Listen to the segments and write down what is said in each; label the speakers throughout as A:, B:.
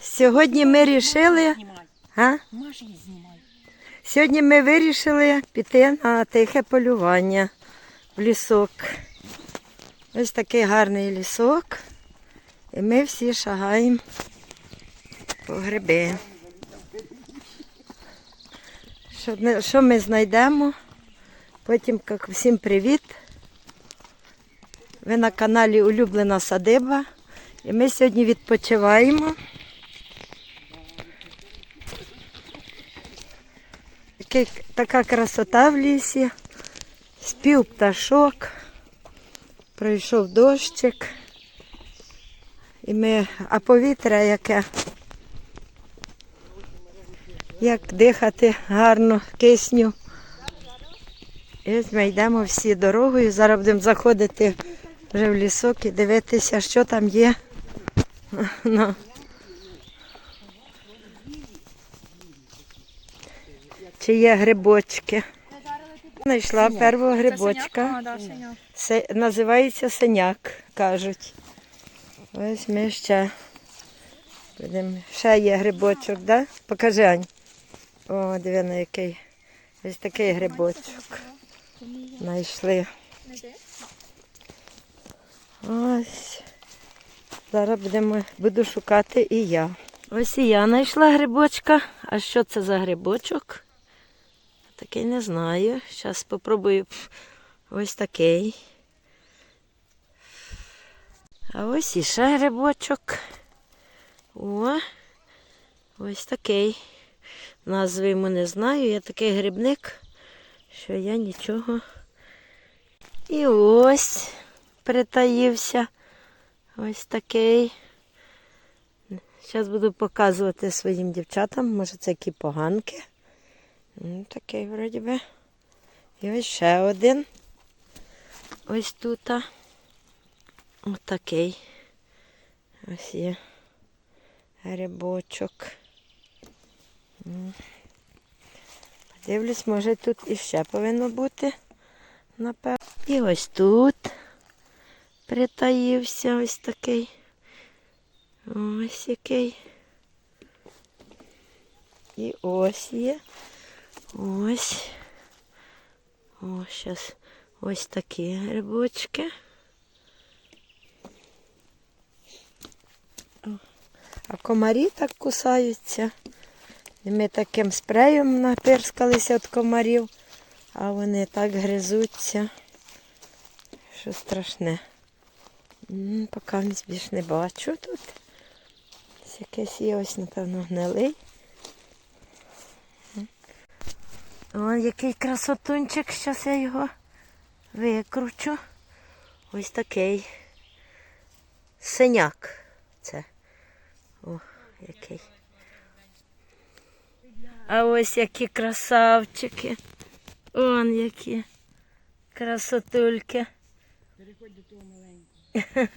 A: Сьогодні ми вирішили. Сьогодні ми вирішили піти на тихе полювання в лісок. Ось такий гарний лісок. І ми всі шагаємо по гриби. Що, що ми знайдемо? Потім як всім привіт. Ви на каналі Улюблена Садиба. І ми сьогодні відпочиваємо. Такий, така красота в лісі. Спів пташок. Пройшов дощик. І ми, а повітря яке. Як дихати гарно кисню. І ось ми йдемо всі дорогою. Зараз будемо заходити вже в лісок і дивитися, що там є. Чи є грибочки. Знайшла первого грибочка.
B: Синяк.
A: Називається синяк, кажуть. Ось ми ще будемо. Ще є грибочок, да? Покажи, Ань. О, диви на який. Ось такий грибочок. Знайшли. Ось. Зараз будемо, буду шукати і я. Ось і я знайшла грибочка. А що це за грибочок? Такий не знаю. Зараз спробую. Ось такий. А ось іще грибочок. О, ось такий. Назви йому не знаю. Я такий грибник, що я нічого. І ось притаївся. Ось такий. Зараз буду показувати своїм дівчатам. Може це які поганки. Ну, такий вроді би. І ось ще один. Ось тут. Ось такий. Ось є грибочок. Подивлюсь, може тут іще повинно бути. Напевно. І ось тут притаївся ось такий. Ось який. І ось є. Ось. О, зараз ось такі грибочки. А комарі так кусаються. І ми таким спреєм напирскалися від комарів, а вони так гризуться, що страшне. Поки більш не бачу тут. Ось якийсь є ось, напевно, гнилий. О, який красотунчик, зараз я його викручу. Ось такий синяк. Це. О, який. А ось які красавчики. Он які красотульки. Переходь до того маленького.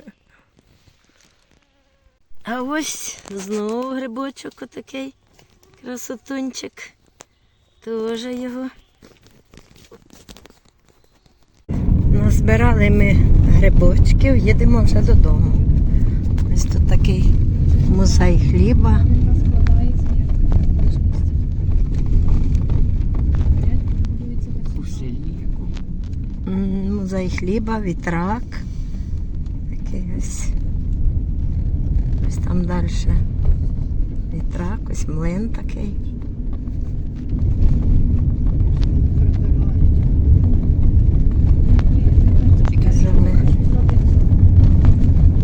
A: А ось знову грибочок отакий красотунчик. Тоже його. Назбирали ми грибочків, їдемо вже додому. Ось тут такий музей хліба. Музей хліба, вітрак. Такий ось. Ось там далі. Вітрак, ось млин такий. Вже ми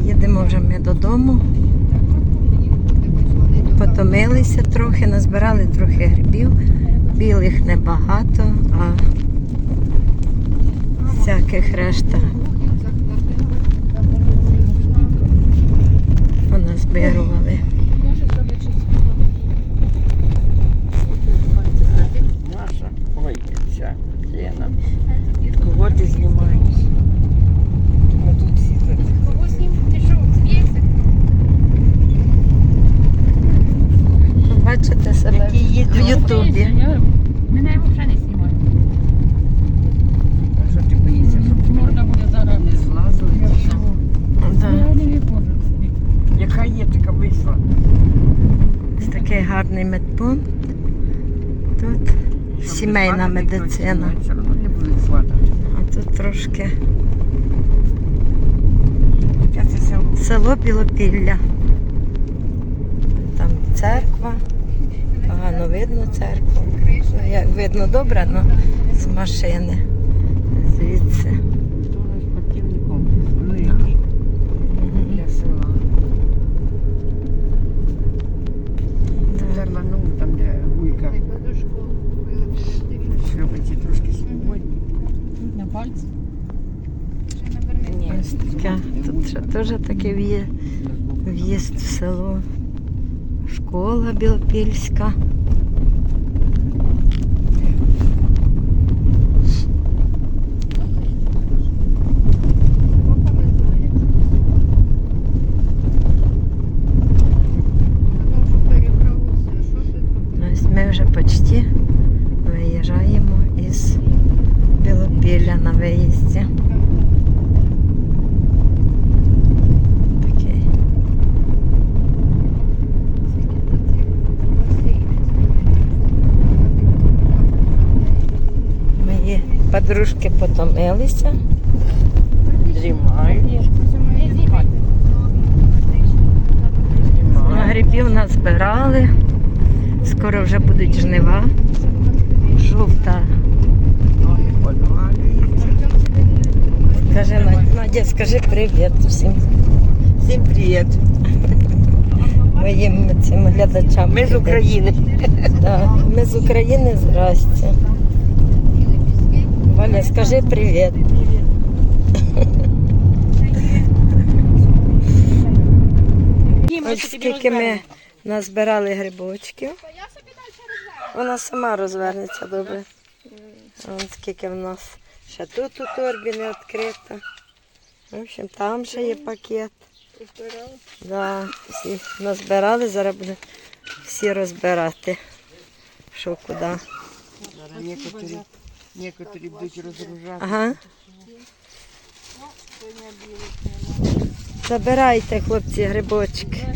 A: їдемо вже ми додому. Потомилися трохи, назбирали трохи грибів. Білих небагато, а всяких решта поназбирували.
C: Маша, ой, ця Лена. Кого ти знімаєш? А тут всі за
B: Кого з ним ти що, смієшся?
A: Бачите себе
C: Які є
A: в Ютубі.
B: Мене взагалі не знімає.
C: А що ти боїшся, щоб
B: Можна буде зараз.
C: не злазили? чи що?
A: Да.
B: Я не виходжу.
C: Яка є така вийшла?
A: такий гарний медпункт. Тут
C: Щоб
A: сімейна
C: не
A: медицина.
C: Все одно не падати.
A: А тут трошки
C: село
A: Білопілля. Там церква. Погано видно церкву. Ну, як видно добре, але з машини. Звідси.
C: Спортивний комплекс. Великий для села.
A: Да.
C: Терманув, там, де гулька. Шльопиці трошки свободні.
B: На пальці.
C: Ні,
A: Ось таке. Тут теж такий в'їзд, в'їзд в село. Школа Білопільська. Ось ми вже почти виїжджаємо із Білопілля на виїзді. Такий. Мої подружки потомилися.
C: Дрімають.
A: Грибів назбирали. Скоро вже будуть жнива. Жовта. Скажи, Надя, скажи привіт всім
C: Всім привіт.
A: моїм цим глядачам.
C: Ми з України.
A: Так, ми з України, здрасте. Валя, скажи привіт. Ось скільки ми назбирали грибочків. Вона сама розвернеться добре. Ось скільки в нас ще тут у торбі не відкрито. В общем, там ще є пакет. Да, всі назбирали, зараз буде всі розбирати. Що куди.
C: Некоторі, некоторі будуть розгружати.
A: Ага. Забирайте, хлопці, грибочки.